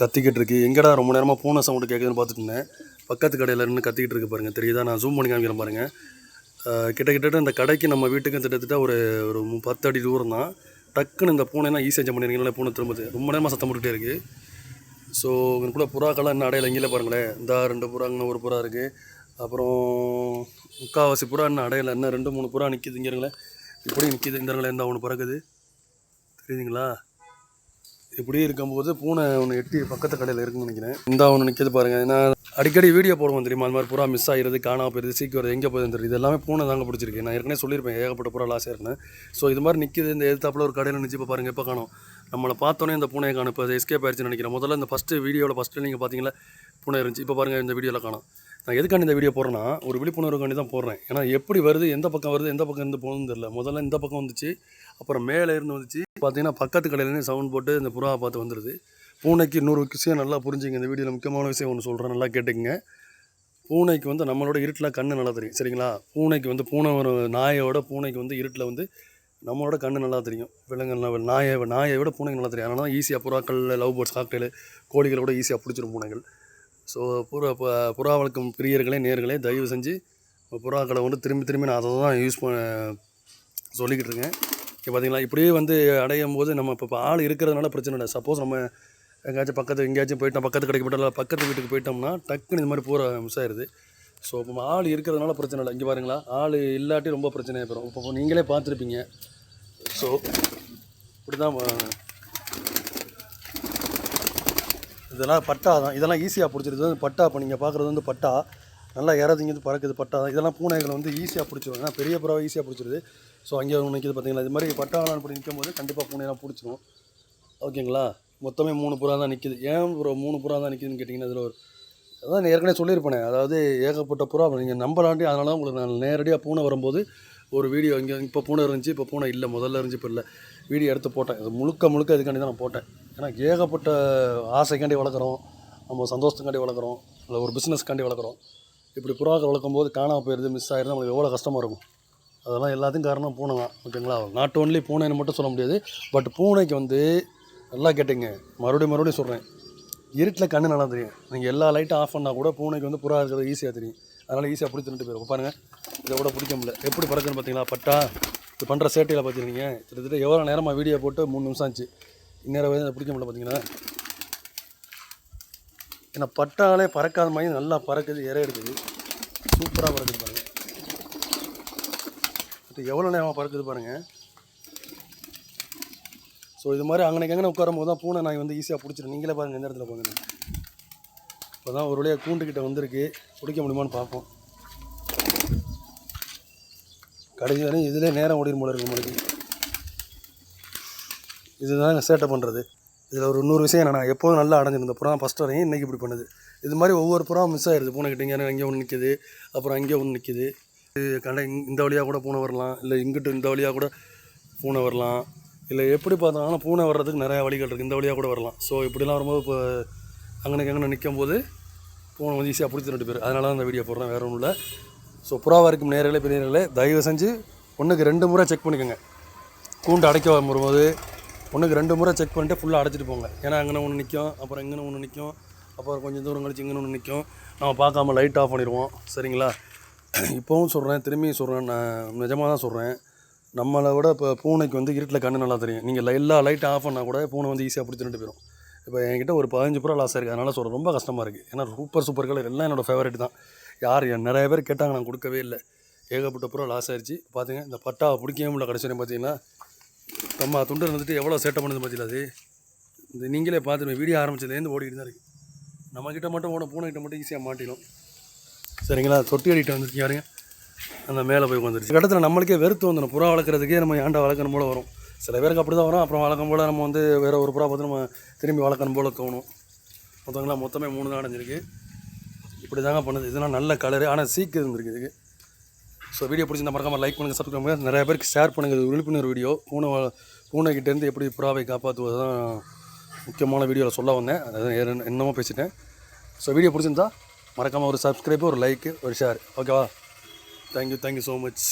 கத்திக்கிட்டு இருக்கு. எங்கடா ரொம்ப நேரமாக பூனை சவுண்டு கேட்குதுன்னு பார்த்துட்டு இருந்தேன். பக்கத்து கடையில் இருந்து கத்திக்கிட்டு இருக்கு பாருங்கள் தெரியுதா? நான் ஜூம் பண்ணி காமிக்கிறேன் பாருங்கள் கிட்ட கிட்டத்தட்ட இந்த கடைக்கு நம்ம வீட்டுக்கும் கிட்டத்தட்ட ஒரு ஒரு பத்து அடி தூரம் தான். டக்குன்னு இந்த பூனைனா ஈஸியாக ஜம் பண்ணிருக்கீங்களா? பூனை திரும்புது. ரொம்ப நேரமாக சத்தம் போட்டுகிட்டே இருக்குது ஸோ கூட புறாக்கெல்லாம் இன்னும் அடையில். இங்கே பாருங்களேன். இந்த ரெண்டு புறா இன்னும் ஒரு புறா இருக்குது அப்புறம் முக்கால்வாசி புறா இன்னும் அடையலை. இன்னும் ரெண்டு மூணு புறா நிற்கிது இங்கிறங்களே இப்படி நிற்கிது இந்த இந்த ஒன்று பறக்குது. தெரியுதுங்களா? இப்படி இருக்கும்போது பூனை ஒன்று எட்டி பக்கத்து கடையில் இருக்குன்னு நினைக்கிறேன். இந்த ஒன்று நிற்கிது பாருங்கள் நான் அடிக்கடி வீடியோ போடுவோம் தெரியுமா? அது மாதிரி புறா மிஸ் ஆகிறது காணாமல் போயிருது சீக்கிரம் வருது எங்கே போகுதுன்னு தெரியுது. இது எல்லாமே பூனை தாங்க பிடிச்சிருக்கு. நான் ஏற்கனவே சொல்லியிருப்பேன் ஏகப்பட்ட புறா லாஸ் இருக்குன்னு ஸோ இது மாதிரி நிற்கிது இந்த எதிர்த்தாப்பில் ஒரு கடையில் நினச்சி இப்போ பாருங்கள் இப்போ காணும்? நம்மளை பார்த்தோன்னே இந்த பூனையை காணும். இப்போ எஸ்கேப் ஆயிடுச்சுன்னு நினைக்கிறேன். முதல்ல இந்த ஃபஸ்ட்டு வீடியோவில் ஃபஸ்ட்டு நீங்கள் பார்த்தீங்களா பூனை இருந்துச்சு. இப்போ பாருங்கள் இந்த வீடியோவில் காணும். நான் எதுக்காண்டி இந்த வீடியோ போடுறேன்னா ஒரு விழிப்புணர்வுக்காண்டி தான் போடுறேன். ஏன்னா எப்படி வருது எந்த பக்கம் வருது எந்த பக்கம் இருந்து போகணும்னு தெரியல. முதல்ல இந்த பக்கம் வந்துச்சு அப்புறம் மேலே இருந்து வந்துச்சு. பார்த்தீங்கன்னா பக்கத்து கடையிலேருந்து சவுண்ட் போட்டு இந்த புறாவை பார்த்து வந்துடுது. பூனைக்கு இன்னொரு விஷயம் நல்லா புரிஞ்சுங்க. இந்த வீடியோவில் முக்கியமான விஷயம் ஒன்று சொல்கிறேன் நல்லா கேட்டுக்கங்க. பூனைக்கு வந்து நம்மளோட இருட்டில் கண்ணு நல்லா தெரியும் சரிங்களா? பூனைக்கு வந்து பூனை ஒரு நாயோட பூனைக்கு வந்து இருட்டில் வந்து நம்மளோட கண்ணு நல்லா தெரியும். விலங்குகள் நாயை நாயை விட பூனைக்கு நல்லா தெரியும். அதனால தான் ஈஸியாக புறாக்கள் லவ் பேர்ட்ஸ் காக்டெயில் கோழிகளை கூட ஈஸியாக பிடிச்சிரும் பூனைகள். ஸோ புறா ப- புறா வளர்க்கும் பிரியர்களே நேர்களே தயவு செஞ்சு புறாக்களை வந்து திரும்பி திரும்பி நான் அதை தான் யூஸ் பண்ண சொல்லிக்கிட்டு இருக்கேன். இப்போ பார்த்தீங்களா இப்படியே வந்து அடையும் போது நம்ம இப்போ ஆள் இருக்கிறதுனால பிரச்சனை இல்லை. சப்போஸ் நம்ம எங்கேயாச்சும் பக்கத்து எங்கேயாச்சும் போயிட்டோம் பக்கத்து கடைக்கு போயிட்டோம் பக்கத்து வீட்டுக்கு போயிட்டோம்னா டக்குன்னு இந்த மாதிரி பூரா மிஸ் ஆயிடுது ஸோ இப்போ ஆள் இருக்கிறதுனால பிரச்சனை இல்லை. இங்கே பாருங்களா ஆள் இல்லாட்டி ரொம்ப பிரச்சனை ஏற்படும் இப்போ நீங்களே பார்த்துருப்பீங்க. ஸோ இப்படி தான் இதெல்லாம் பட்டா தான். இதெல்லாம் ஈஸியாக பிடிச்சிருது பட்டா இப்போ நீங்கள் பார்க்குறது வந்து பட்டா. நல்லா இறதுங்கிறது பறக்குது பட்டா. தான் இதெல்லாம் பூனைகளை வந்து ஈஸியாக பிடிச்சிரும். ஏன்னா பெரிய புறாவை ஈஸியாக பிடிச்சிருது. ஸோ அங்கே ஒன்று நிற்கிது பார்த்தீங்களா இது மாதிரி பட்டாளம் இப்படி நிற்கும் போது கண்டிப்பாக பூனையெல்லாம் பிடிச்சிரும். ஓகேங்களா? மொத்தமே மூணு புறா தான் நிற்கிது ஏன் ப்ரோ மூணு புறா தான் நிற்கிதுன்னு கேட்டிங்கன்னா இதில் ஒரு அதான் நான் ஏற்கனவே சொல்லியிருப்பேனே. அதாவது ஏகப்பட்ட புறா நீங்கள் நம்பலாண்டி அதனால தான் உங்களுக்கு நான் நேரடியாக பூனை வரும்போது ஒரு வீடியோ இங்கே இப்போ பூனை இருந்துச்சு இப்போ பூனை இல்லை முதல்ல இருந்துச்சு இப்போ இல்லை. வீடியோ எடுத்து போட்டேன். இது முழுக்க முழுக்க இதுக்காண்டி தான் நான் போட்டேன். ஏன்னா ஏகப்பட்ட ஆசைக்காண்டி வளர்க்குறோம். நம்ம சந்தோஷத்துக்காண்டி வளர்க்குறோம். இல்லை ஒரு பிஸ்னஸ்க்காண்டி வளர்க்குறோம். இப்படி புறாக்கள் வளர்க்கும் போது காணாமல் போயிடுது மிஸ் ஆகிடுது நம்மளுக்கு எவ்வளோ கஷ்டமாக இருக்கும். அதெல்லாம் எல்லாத்துக்கும் காரணம் பூனை தான் ஓகேங்களா? நாட் ஓன்லி பூனைன்னு மட்டும் சொல்ல முடியாது பட் பூனைக்கு வந்து நல்லா கேட்டுங்க. மறுபடியும் மறுபடியும் சொல்கிறேன் இருட்டில் கண்ணு நல்லா தெரியும். நீங்கள் எல்லா லைட்டும் ஆஃப் பண்ணால் கூட பூனைக்கு வந்து புறா இருக்கிறது ஈஸியாக தெரியும். அதனால் ஈஸியாக பிடிச்சிட்டு போயிடும் பாருங்கள் இதை கூட பிடிக்க முடியல. எப்படி பறக்குன்னு பார்த்தீங்களா பட்டா இது பண்ணுற சேட்டையில் பார்த்துருக்கீங்க கிட்டத்தட்ட எவ்வளோ நேரமாக வீடியோ போட்டு மூணு நிமிஷம் ஆச்சு. இந்நேரம் வரையும் அதை பிடிக்க முடியல பார்த்தீங்கன்னா ஏன்னா பட்டாலே பறக்காத மாதிரி நல்லா பறக்குது இறை எடுக்குது. சூப்பராக பறக்குது பாருங்கள் இப்போ எவ்வளோ நேரமாக பறக்குது பாருங்கள் ஸோ இது மாதிரி அங்கனைக்கு அங்கே உட்காரும் போது தான் பூனை நாய் வந்து ஈஸியாக பிடிச்சிடும் நீங்களே பாருங்கள் எந்த இடத்துல பாருங்க. இப்போ தான் ஒரு வழியாக கூண்டுக்கிட்ட வந்திருக்கு. பிடிக்க முடியுமான்னு பார்ப்போம். கடைசி வரையும் இதிலே நேரம் ஓடிடும் போல இருக்கு நம்மளுக்கு இதுதான் சேட்டை பண்ணுறது இதில் ஒரு நூறு விஷயம் நான் எப்போதும் நல்லா அடைஞ்சிருந்த புறா ஃபஸ்ட் வரையும் இன்றைக்கி இப்படி பண்ணுது. இது மாதிரி ஒவ்வொரு புறா மிஸ் ஆயிடுது பூனைக்கிட்ட இங்கே அங்கே ஒன்று நிற்கிது அப்புறம் அங்கே ஒன்று நிற்கிது கடை இந்த வழியாக கூட பூனை வரலாம். இல்லை இங்கிட்டு இந்த வழியாக கூட பூனை வரலாம். இல்லை எப்படி பார்த்தாலும் பூனை வர்றதுக்கு நிறையா வழிகள் இருக்குது இந்த வழியாக கூட வரலாம். ஸோ இப்படிலாம் வரும்போது இப்போ அங்கனைக்கு அங்கே நிற்கும் போது பூனை வந்து ஈஸியாக பிடிச்சி ரெண்டு பேர். அதனால தான் இந்த வீடியோ போடுறேன். வேறு ஒன்றும் இல்லை ஸோ புறாவாக இருக்கும் நேர்களே பெரியவர்களே தயவு செஞ்சு ஒன்றுக்கு ரெண்டு முறை செக் பண்ணிக்கோங்க. கூண்டு அடைக்க வரும்போது ஒன்றுக்கு ரெண்டு முறை செக் பண்ணிட்டு ஃபுல்லாக அடைச்சிட்டு போங்க. ஏன்னா அங்கே ஒன்று நிற்கும் அப்புறம் இங்கே ஒன்று நிற்கும் அப்புறம் கொஞ்சம் தூரம் கழிச்சு இங்கே ஒன்று நிற்கும் நம்ம பார்க்காம லைட் ஆஃப் பண்ணிடுவோம். சரிங்களா? இப்போவும் சொல்கிறேன் திரும்பியும் சொல்கிறேன் நான் நிஜமாக தான் சொல்கிறேன் நம்மளை விட இப்போ பூனைக்கு வந்து இருட்டில் கண்ணு நல்லா தெரியும். நீங்கள் எல்லா லைட்டும் ஆஃப் பண்ணால் கூட பூனை வந்து ஈஸியாக பிடிச்சிட்டு போயிடும் இப்போ என்கிட்ட ஒரு பதினஞ்சு பூரா லாஸ் இருக்குது அதனால் சொல்கிறேன் ரொம்ப கஷ்டமாக இருக்குது ஏன்னா சூப்பர் சூப்பர் கலர் எல்லாம் என்னோடய ஃபேவரட் தான். யார் நிறைய பேர் கேட்டாங்க நான் கொடுக்கவே இல்லை. ஏகப்பட்ட புறா லாஸ் ஆயிடுச்சு பார்த்துங்க இந்த பட்டாவை பிடிக்கவே முடியல கடைசி பார்த்தீங்கன்னா நம்ம துண்டு இருந்துட்டு எவ்வளோ சேட்டை பண்ணுது பார்த்தீங்களா அது? இந்த நீங்களே பார்த்துருங்க வீடியோ ஆரம்பிச்சதுலேருந்து ஓடிக்கிட்டு தான் இருக்குது நம்மக்கிட்ட மட்டும் ஓட பூனைக்கிட்ட மட்டும் ஈஸியாக மாட்டிடும் சரிங்களா? தொட்டி அடிக்கிட்டு வந்துருக்கீங்க யாருங்க அந்த மேலே போய் வந்துருச்சு இடத்துல நம்மளுக்கே வெறுத்து வந்துடும் புறா வளர்க்குறதுக்கே நம்ம ஏன்டா வளர்க்கணும் போல வரும். சில பேருக்கு அப்படி தான் வரும். அப்புறம் வளர்க்கும் போல் நம்ம வந்து வேறு ஒரு புறா பார்த்து நம்ம திரும்பி வளர்க்கணும் போல் தோணும். மொத்தங்களா மொத்தமே மூணு தான் அடைஞ்சிருக்கு. இப்படி தாங்க பண்ணுது. இதெல்லாம் நல்ல கலரு ஆனால் சீக்கு இருந்திருக்கு இதுக்கு. ஸோ வீடியோ பிடிச்சிருந்தா மறக்காமல் லைக் பண்ணுங்கள் சப்ஸ்கிரைப் பண்ணுங்கள் நிறைய பேருக்கு ஷேர் பண்ணுங்கள் இது விழிப்புணர்வு வீடியோ பூனை வ- பூனைக்கிட்டேருந்து எப்படி புறாவை காப்பாற்றுவது தான் முக்கியமான வீடியோவில் சொல்ல வந்தேன். அது என்னமோ பேசிட்டேன். ஸோ வீடியோ பிடிச்சிருந்தா மறக்காமல் ஒரு சப்ஸ்கிரைப் ஒரு லைக்கு ஒரு ஷேர் ஓகேவா தேங்க்யூ தேங்க்யூ ஸோ மச்